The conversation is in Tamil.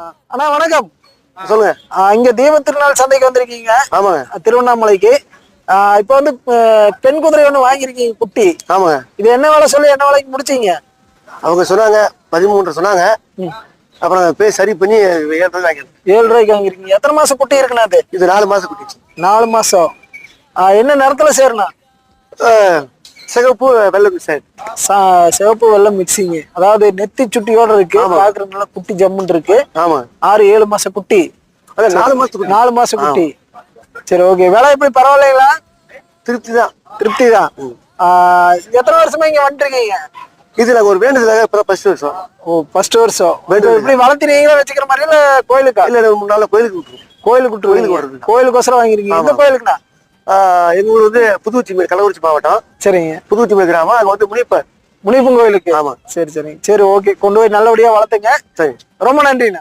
அண்ணா வணக்கம். சொல்லுங்க. இங்க தீப திருநாள் சந்தைக்கு வந்திருக்கீங்க. ஆமாங்க. திருவண்ணாமலைக்கு. இப்போ வந்து பெண் குதிரை ஒண்ணு வாங்கியிருக்கீங்க குட்டி. ஆமாங்க. இது என்ன வேலை சொல்லி என்ன வேலைக்கு முடிச்சீங்க? அவங்க சொன்னாங்க பதிமூன்று சொன்னாங்க. அப்புறம் பேசி சரி பண்ணி ஏழு ரூபாய் வாங்கிருந்தேன் ஏழு ரூபாய்க்கு வாங்கிருக்கீங்க எத்தனை மாசம் குட்டி இருக்குண்ணா அது? இது நாலு மாசம் குட்டிச்சு. நாலு மாசம். என்ன நேரத்துல சேருண்ணா? சிகப்பு வெள்ளை சா- சிவப்பு வெள்ளம் மிக்சிங் அதாவது நெத்தி சுட்டியோட இருக்கு. பாக்குறது நல்லா குட்டி ஜம்முன்னு இருக்கு. ஆமாங்க ஆறு ஏழு மாசம் குட்டி. நாலு மாசத்துக்கு நாலு மாசம் குட்டி. சரி ஓகே விலை எப்படி? பரவாயில்லைங்களா? திருப்தி தான் திருப்தி தான் எத்தனை வருஷமா இங்க வந்துருக்கீங்க? இது நாங்க ஒரு வேண்டுதலாக இப்பதான் ஃபர்ஸ்ட் வருஷம். ஓ ஃபர்ஸ்ட் வருஷம். இப்படி வளர்த்துறீங்களா வச்சுக்கிற மாதிரி இல்ல கோயிலுக்கா? இல்ல மூணு நாள்ல கோயிலுக்கு கோயிலுக்கு கோயிலுக்கு. கோயிலுக்கோசரம் வாங்கிருக்கீங்க எந்த ஆமா. கோயிலுக்குண்ணா? எங்க ஊர் வந்து புதுச்சி கள்ளக்குறிச்சி மாவட்டம். சரிங்க. புதுச்சி கிராமம். அங்க வந்து முனிப்பர் முனிப்பன் கோயிலுக்கு ஆமா. சரி சரிங்க. சரி ஓகே. கொண்டு போய் நல்லபடியா வளர்த்துங்க. சரி ரொம்ப நன்றிண்ணா.